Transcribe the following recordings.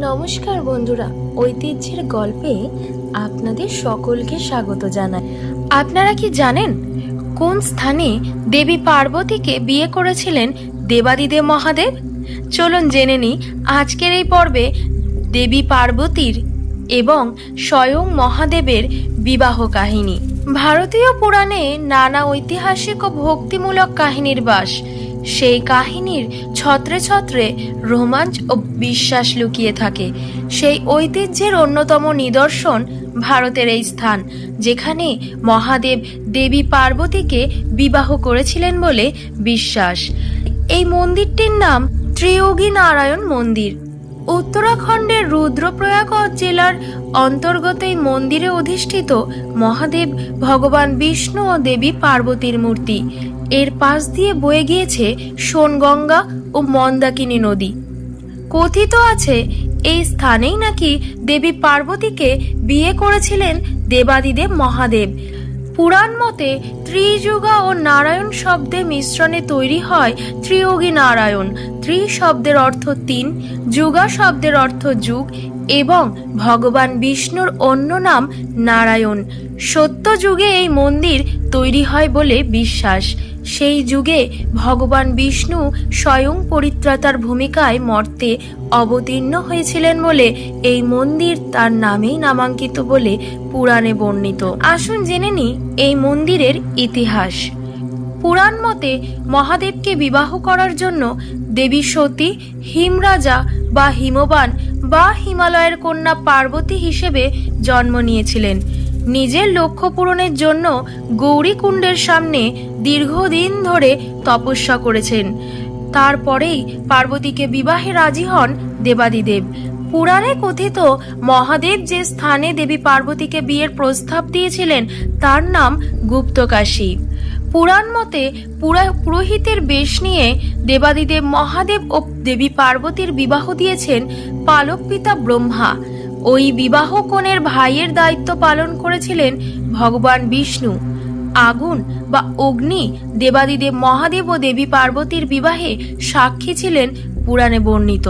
নমস্কার বন্ধুরা, ঐতিহ্যের গল্পে আপনাদের সকলকে স্বাগত জানাই। আপনারা কি জানেন কোন স্থানে দেবী পার্বতীকে বিয়ে করেছিলেন দেবাদিদেব মহাদেব? চলুন জেনে নিই আজকের এই পর্বে দেবী পার্বতীর এবং স্বয়ং মহাদেবের বিবাহ কাহিনী। ভারতীয় পুরাণে নানা ঐতিহাসিক ও ভক্তিমূলক কাহিনীর বাস সেই কাহিনীর ছত্রে ছত্রে রোমাঞ্চ ও বিশ্বাস লুকিয়ে থাকে। সেই ঐতিহ্যের অন্যতম নিদর্শন ভারতের এই স্থান, যেখানে মহাদেব দেবী পার্বতীকে বিবাহ করেছিলেন বলে বিশ্বাস। এই মন্দিরটির নাম ত্রিয়োগী নারায়ণ মন্দির। উত্তরাখণ্ডের রুদ্রপ্রয়াগ জেলার অন্তর্গত এই মন্দিরে অধিষ্ঠিত মহাদেব ভগবান বিষ্ণু ও দেবী পার্বতীর মূর্তি। এর পাশ দিয়ে বয়ে গিয়েছে সোনগঙ্গা ও মন্দাকিনী নদী। কথিত আছে, এই স্থানেই নাকি দেবী পার্বতীকে বিয়ে করেছিলেন দেবাদিদেব মহাদেব। পুরাণ মতে ত্রিযুগা ও নারায়ণ শব্দের মিশ্রণে তৈরি হয় ত্রিয়োগী নারায়ণ। ত্রি শব্দের অর্থ তিন, যুগা শব্দের অর্থ যুগ এবং ভগবান বিষ্ণুর অন্য নাম নারায়ণ। সত্য যুগে এই মন্দির তৈরি হয় বলে বিশ্বাস। সেই যুগে ভগবান বিষ্ণু স্বয়ং পরিত্রাতার ভূমিকায় মর্তে অবতীর্ণ হয়েছিলেন বলে এই মন্দির তার নামেই নামাঙ্কিত বলে পুরাণে বর্ণিত। আসুন জেনে নি এই মন্দিরের ইতিহাস। পুরাণ মতে মহাদেবকে বিবাহ করার জন্য দেবী সতী, হিমরাজা বা হিমবান বা হিমালয়ের কন্যা পার্বতী হিসেবে জন্ম নিয়েছিলেন। নিজের লক্ষ্য পূরণের জন্য গৌরীকুণ্ডের সামনে দীর্ঘদিন ধরে তপস্যা করেছেন। তারপরেই পার্বতীকে বিবাহে রাজি হন দেবাদিদেব। পুরাণে কথিত মহাদেব যে স্থানে দেবী পার্বতীকে বিয়ের প্রস্তাব দিয়েছিলেন, তার নাম গুপ্তকাশী। পুরাণ মতে পুরা, পুরোহিতের বেশ নিয়ে দেবাদিদেব মহাদেব ও দেবী পার্বতীর বিবাহ দিয়েছেন পালক পিতা ব্রহ্মা। ওই বিবাহ কোণের ভাইয়ের দায়িত্ব পালন করেছিলেন ভগবান বিষ্ণু। আগুন বা অগ্নি দেবাদিদেব মহাদেব ও দেবী পার্বতীর বিবাহে সাক্ষী ছিলেন পুরাণে বর্ণিত।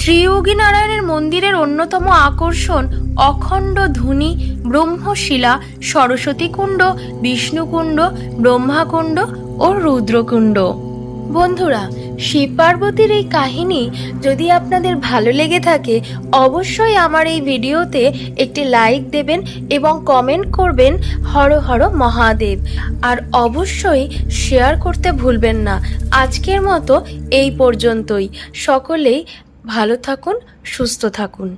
ত্রিয়োগী নারায়ণের মন্দিরের অন্যতম আকর্ষণ অখণ্ড ধুনি, ব্রহ্মশিলা, সরস্বতী কুণ্ড, বিষ্ণুকুণ্ড, ব্রহ্মাকুণ্ড ও রুদ্রকুণ্ড। বন্ধুরা, শিব পার্বতীর এই কাহিনী যদি আপনাদের ভালো লেগে থাকে, অবশ্যই আমার এই ভিডিওতে একটি লাইক দেবেন এবং কমেন্ট করবেন হর হর মহাদেব। আর অবশ্যই শেয়ার করতে ভুলবেন না। আজকের মতো এই পর্যন্তই। সকলেই ভালো থাকুন, সুস্থ থাকুন।